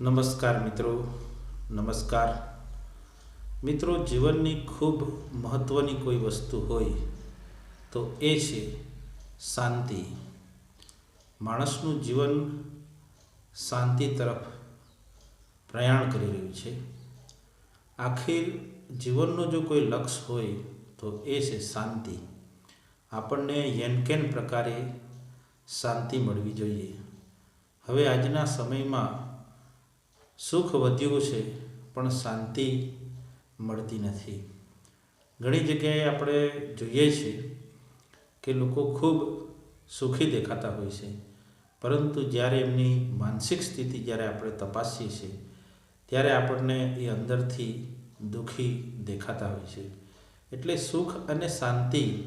નમસ્કાર મિત્રો નમસ્કાર. મિત્રો, જીવનની ખૂબ મહત્ત્વની કોઈ વસ્તુ હોય તો એ છે શાંતિ. માણસનું જીવન શાંતિ તરફ પ્રયાણ કરી રહ્યું છે. આખિર જીવનનો જો કોઈ લક્ષ્ય હોય તો એ છે શાંતિ. આપણને યેનકેન પ્રકારે શાંતિ મળવી જોઈએ. હવે આજના સમયમાં સુખ વધ્યું છે, પણ શાંતિ મળતી નથી. ઘણી જગ્યાએ આપણે જોઈએ છીએ કે લોકો ખૂબ સુખી દેખાતા હોય છે, પરંતુ જ્યારે એમની માનસિક સ્થિતિ જ્યારે આપણે તપાસીએ છીએ, ત્યારે આપણને એ અંદરથી દુઃખી દેખાતા હોય છે. એટલે સુખ અને શાંતિ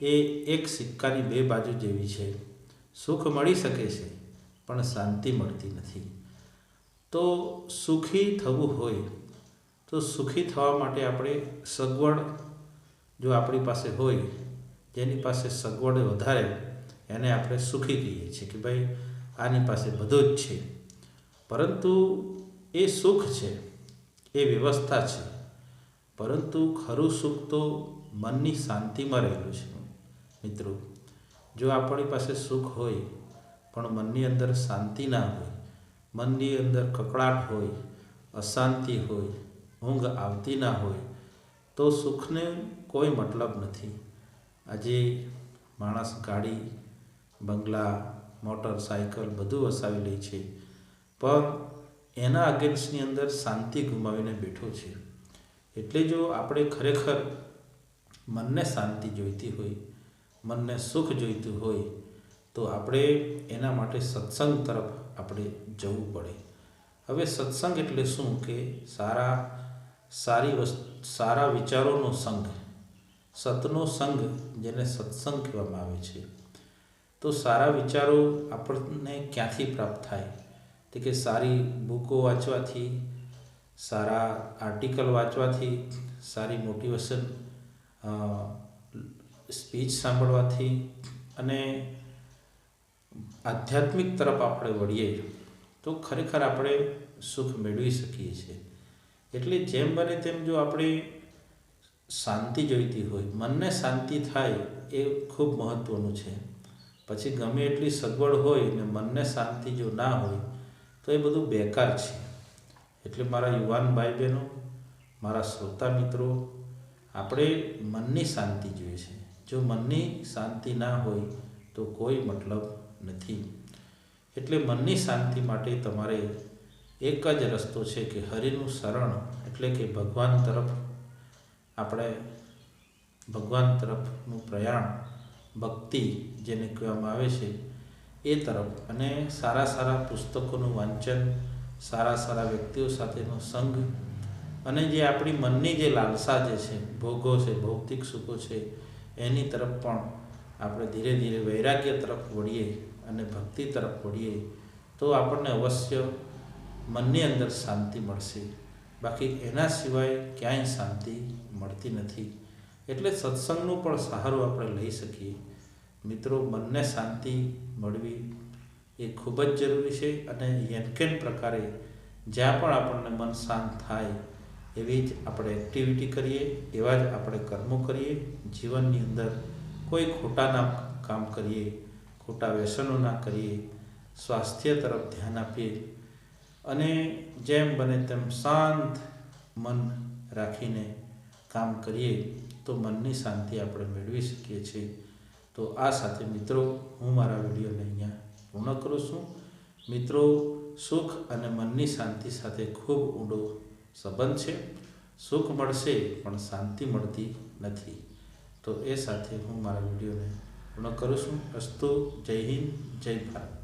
એ એક સિક્કાની બે બાજુ જેવી છે. સુખ મળી શકે છે, પણ શાંતિ મળતી નથી. તો સુખી થવું હોય, તો સુખી થવા માટે આપણે સગવડ જો આપણી પાસે હોય, જેની પાસે સગવડ વધારે, એને આપણે સુખી કહીએ છીએ કે ભાઈ, આની પાસે બધું જ છે. પરંતુ એ સુખ છે, એ વ્યવસ્થા છે. પરંતુ ખરું સુખ તો મનની શાંતિમાં રહેલું છે. મિત્રો, જો આપણી પાસે સુખ હોય, પણ મનની અંદર શાંતિ ના હોય મનની અંદર કકળાટ હોય, અશાંતિ હોય, ઊંઘ આવતી ના હોય, તો સુખને કોઈ મતલબ નથી. આજે માણસ ગાડી, બંગલા, મોટર સાયકલ બધું વસાવી લે છે, પણ એના અગેન્સ્ટની અંદર શાંતિ ગુમાવીને બેઠો છે. એટલે જો આપણે ખરેખર મનને શાંતિ જોઈતી હોય, મનને સુખ જોઈતું હોય તો આપણે એના માટે સત્સંગ તરફ આપણે જવું પડે. હવે સત્સંગ એટલે શું કે સારા, સારી વસ્તુ, સારા વિચારોનો સંઘ સતનો સંઘ જેને સત્સંગ કહેવામાં આવે છે. તો સારા વિચારો આપણને ક્યાંથી પ્રાપ્ત થાય? તે કે સારી બુકો વાંચવાથી, સારા આર્ટિકલ વાંચવાથી, સારી મોટિવેશન સ્પીચ સાંભળવાથી અને આધ્યાત્મિક તરફ આપણે વળીએ તો ખરેખર આપણે સુખ મેળવી શકીએ છીએ. એટલે જેમ બને તેમ જો આપણે શાંતિ જોઈતી હોય, મનને શાંતિ થાય એ ખૂબ મહત્ત્વનું છે. પછી ગમે એટલી સગવડ હોય ને મનને શાંતિ જો ના હોય, તો એ બધું બેકાર છે. એટલે મારા યુવાન ભાઈ બહેનો મારા શ્રોતા મિત્રો, આપણે મનની શાંતિ જોઈએ છે. જો મનની શાંતિ ના હોય તો કોઈ મતલબ નથી. એટલે મનની શાંતિ માટે તમારે એક જ રસ્તો છે કે હરિનું શરણ એટલે કે ભગવાન તરફ આપણે ભગવાન તરફનું પ્રયાણ, ભક્તિ જેને કહેવામાં આવે છે, એ તરફ. અને સારા સારા પુસ્તકોનું વાંચન, સારા સારા વ્યક્તિઓ સાથેનો સંઘ અને જે આપણી મનની જે લાલસા જે છે, ભોગો છે, ભૌતિક સુખો છે, એની તરફ પણ આપણે ધીરે ધીરે વૈરાગ્ય તરફ વળીએ અને ભક્તિ તરફ વળીએ, તો આપણને અવશ્ય મનની અંદર શાંતિ મળશે. બાકી એના સિવાય ક્યાંય શાંતિ મળતી નથી. એટલે સત્સંગનો પણ સહારો આપણે લઈ શકીએ. મિત્રો, મનને શાંતિ મળવી એ ખૂબ જ જરૂરી છે અને યનકેન પ્રકારે જ્યાં પણ આપણને મન શાંત થાય, એવી જ આપણે એક્ટિવિટી કરીએ, એવા જ આપણે કર્મો કરીએ, જીવનની અંદર કોઈ ખોટાના કામ કરીએ, ખોટા વ્યસનો ના કરીએ, સ્વાસ્થ્ય તરફ ધ્યાન આપીએ. અને જેમ બને તેમ શાંત મન રાખીને કામ કરીએ, તો મનની શાંતિ આપણે મેળવી શકીએ છીએ. તો આ સાથે મિત્રો, હું મારા વિડીયોને અહીંયા પૂર્ણ કરું છું. મિત્રો, સુખ અને મનની શાંતિ સાથે ખૂબ ઊંડો સંબંધ છે. સુખ મળશે, પણ શાંતિ મળતી નથી. તો એ સાથે હું મારા વિડીયોને પૂર્ણ કરું છું. અસ્તુ જય હિન્દ જય ભારત.